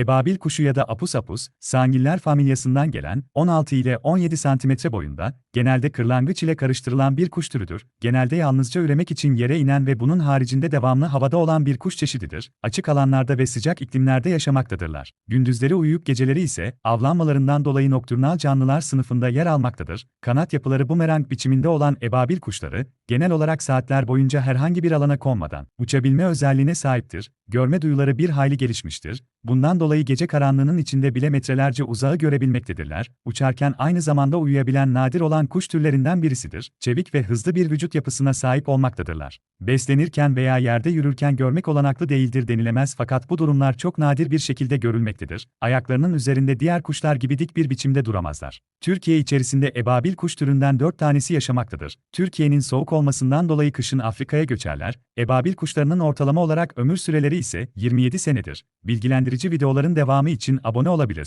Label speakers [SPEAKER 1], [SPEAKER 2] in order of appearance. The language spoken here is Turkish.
[SPEAKER 1] Ebabil kuşu ya da apus apus, sangiller familyasından gelen, 16 ile 17 cm boyunda, genelde kırlangıç ile karıştırılan bir kuş türüdür. Genelde yalnızca üremek için yere inen ve bunun haricinde devamlı havada olan bir kuş çeşididir. Açık alanlarda ve sıcak iklimlerde yaşamaktadırlar. Gündüzleri uyuyup geceleri ise, avlanmalarından dolayı nokturnal canlılar sınıfında yer almaktadır. Kanat yapıları bumerang biçiminde olan ebabil kuşları, genel olarak saatler boyunca herhangi bir alana konmadan, uçabilme özelliğine sahiptir. Görme duyuları bir hayli gelişmiştir. Bundan dolayı gece karanlığının içinde bile metrelerce uzağı görebilmektedirler. Uçarken aynı zamanda uyuyabilen nadir olan kuş türlerinden birisidir. Çevik ve hızlı bir vücut yapısına sahip olmaktadırlar. Beslenirken veya yerde yürürken görmek olanaklı değildir denilemez fakat bu durumlar çok nadir bir şekilde görülmektedir. Ayaklarının üzerinde diğer kuşlar gibi dik bir biçimde duramazlar. Türkiye içerisinde ebabil kuş türünden 4 tanesi yaşamaktadır. Türkiye'nin soğuk olmasından dolayı kışın Afrika'ya göçerler. Ebabil kuşlarının ortalama olarak ömür süreleri ise 27 senedir. Bilgilendirici videoların devamı için abone olabilirsin.